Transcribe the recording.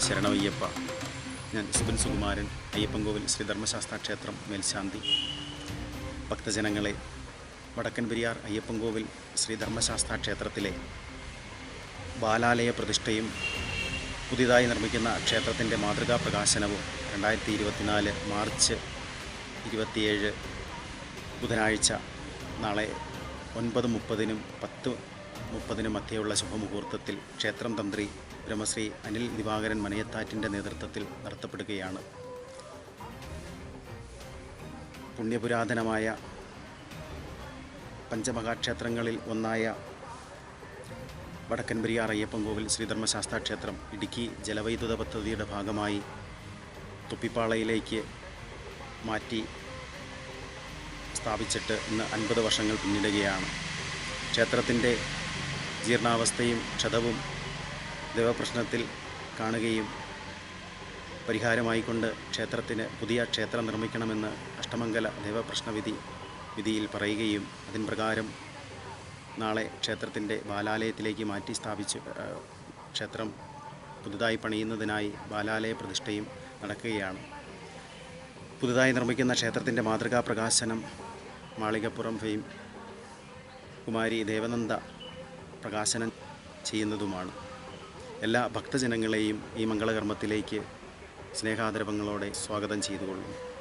ശരണമയ്യപ്പ ഞാൻ സുബിൻ സുകുമാരൻ അയ്യപ്പൻകോവിൽ ശ്രീധർമ്മശാസ്ത്ര ക്ഷേത്രം മേൽശാന്തി. ഭക്തജനങ്ങളെ വടക്കൻ പെരിയാർ അയ്യപ്പൻകോവിൽ ശ്രീധർമ്മശാസ്ത്ര ക്ഷേത്രത്തിലെ ബാലാലയ പ്രതിഷ്ഠയും പുതിയതായി നിർമ്മിക്കുന്ന ക്ഷേത്രത്തിന്റെ മാതൃകാ പ്രകാശനവും രണ്ടായിരത്തി ഇരുപത്തിനാല് മാർച്ച് ഇരുപത്തിയേഴ് ബുധനാഴ്ച നാളെ ഒൻപത് മുപ്പതിനും പത്ത് മുപ്പതിനും മധ്യയുള്ള ശുഭമുഹൂർത്തത്തിൽ ക്ഷേത്രം തന്ത്രി ബ്രഹ്മശ്രീ അനിൽ ദിവാകരൻ മനയത്താറ്റിന്റെ നേതൃത്വത്തിൽ നടത്തപ്പെടുകയാണ്. പുണ്യപുരാതനമായ പഞ്ചമഹാക്ഷേത്രങ്ങളിൽ ഒന്നായ വടക്കൻ പെരിയാർ അയ്യപ്പൻകോവിൽ ശ്രീധർമ്മശാസ്ത്ര ക്ഷേത്രം ഇടുക്കി ജലവൈദ്യുത പദ്ധതിയുടെ ഭാഗമായി തുപ്പിപ്പാളയിലേക്ക് മാറ്റി സ്ഥാപിച്ചിട്ട് ഇന്ന് അൻപത് വർഷങ്ങൾ പിന്നിടുകയാണ്. ക്ഷേത്രത്തിന്റെ ജീർണാവസ്ഥയും ക്ഷതവും ദേവപ്രശ്നത്തിൽ കാണുകയും പരിഹാരമായിക്കൊണ്ട് ക്ഷേത്രത്തിന് പുതിയ ക്ഷേത്രം നിർമ്മിക്കണമെന്ന് അഷ്ടമംഗല ദേവപ്രശ്നവിധി വിധിയിൽ പറയുകയും അതിൻ പ്രകാരം നാളെ ക്ഷേത്രത്തിന്റെ ബാലാലയത്തിലേക്ക് മാറ്റി സ്ഥാപിച്ച് ക്ഷേത്രം പുതുതായി പണിയുന്നതിനായി ബാലാലയ പ്രതിഷ്ഠയും നടക്കുകയാണ്. പുതുതായി നിർമ്മിക്കുന്ന ക്ഷേത്രത്തിന്റെ മാതൃകാ പ്രകാശനം മാളികപ്പുറം ഫെയിം കുമാരി ദേവനന്ദ പ്രകാശനം ചെയ്യുന്നതുമാണ്. എല്ലാ ഭക്തജനങ്ങളെയും ഈ മംഗളകർമ്മത്തിലേക്ക് സ്നേഹാദരവങ്ങളോടെ സ്വാഗതം ചെയ്തുകൊള്ളുന്നു.